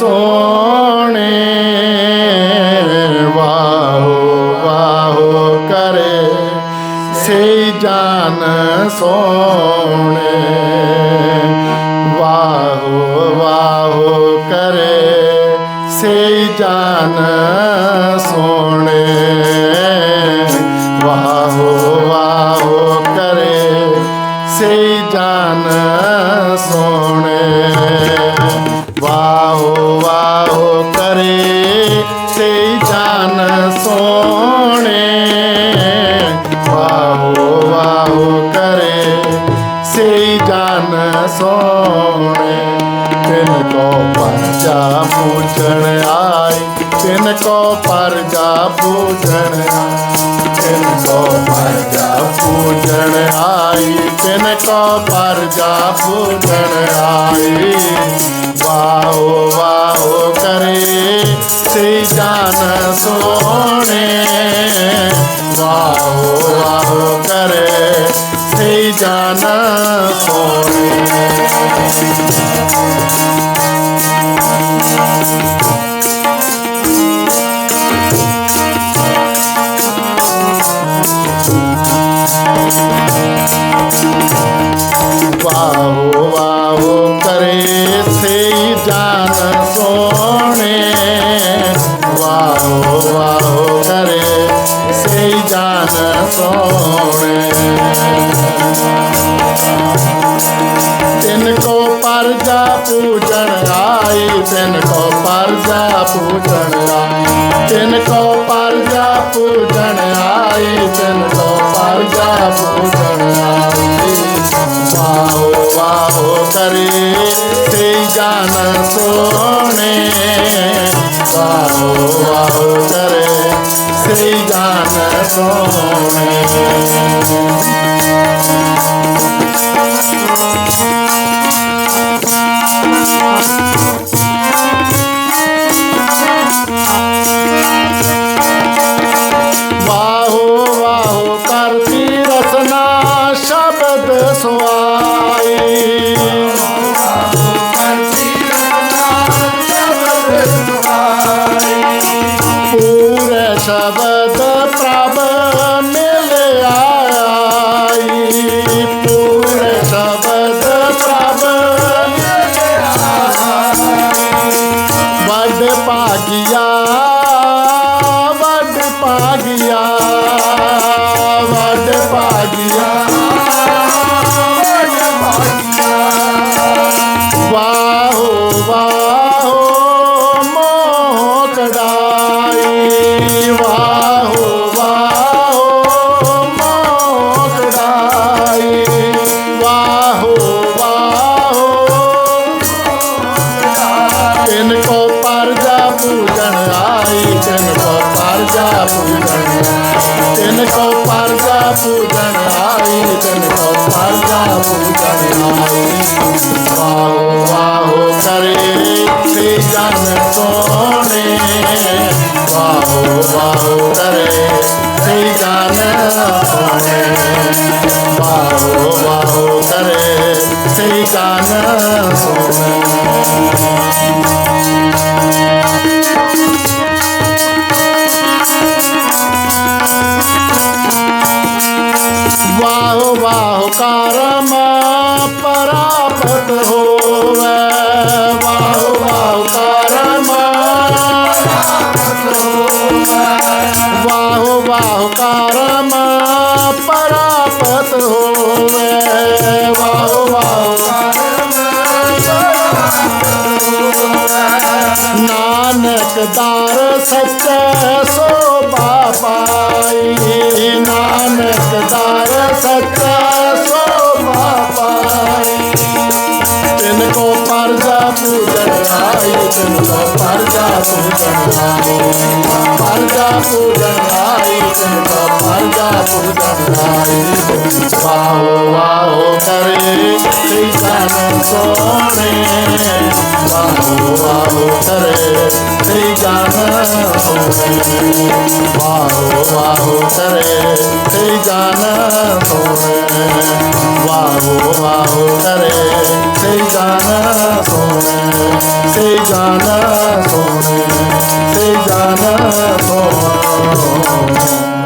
सोने। वाहो वाहो करे से जान सोने। वाहो वाहो करे से जान सोने। वाहो वाहो करे से जान सोने। से जान सोने। वाहो वाहो करे से जान सोने। तिन को पर जा पूजन आई पर जा पूजन तिन को पर जा पूजन आई पर जा पूजन आई वाहो वाहो करे વાવો વાવો કરે થઈ જાન સોણે વાવો વાવો કરે થઈ જાન સોણે તિનકો પરજા પૂજન આઈ તિનકો પરજા પૂજન આઈ તિનકો पूजन आई तिन तो परजा पूजन आई वाहो वाहो करे ते जान सोने। वाहो वाहो करे श्री जान सोने। शबद प्रभ मिल आई। पूर्ण शब्द प्रभ बड पागिया बड पागिया बड पागिया। वाह वाह पूजन तिनको पर्दा पूजन आई तिनको पर्दा पूजन आई बाहो बाहो करे श्री जन ਨਾਨਕਦਾਰ ਸੱਚੇ ਸੋ ਬਾਪਾਈ ਨਾਨਕਦਾਰ ਸੱਚੇ तन को परजा पूजन आए तन को परजा पूजन आए परजा पूजन आए तन को परजा पूजन आए वाहो वाहो करे श्री जानन सोने वाहो वाहो करे श्री जानन सोने वाहो वाहो करे श्री जानन वाहो वाहो करे jana sone se jana sone se jana sone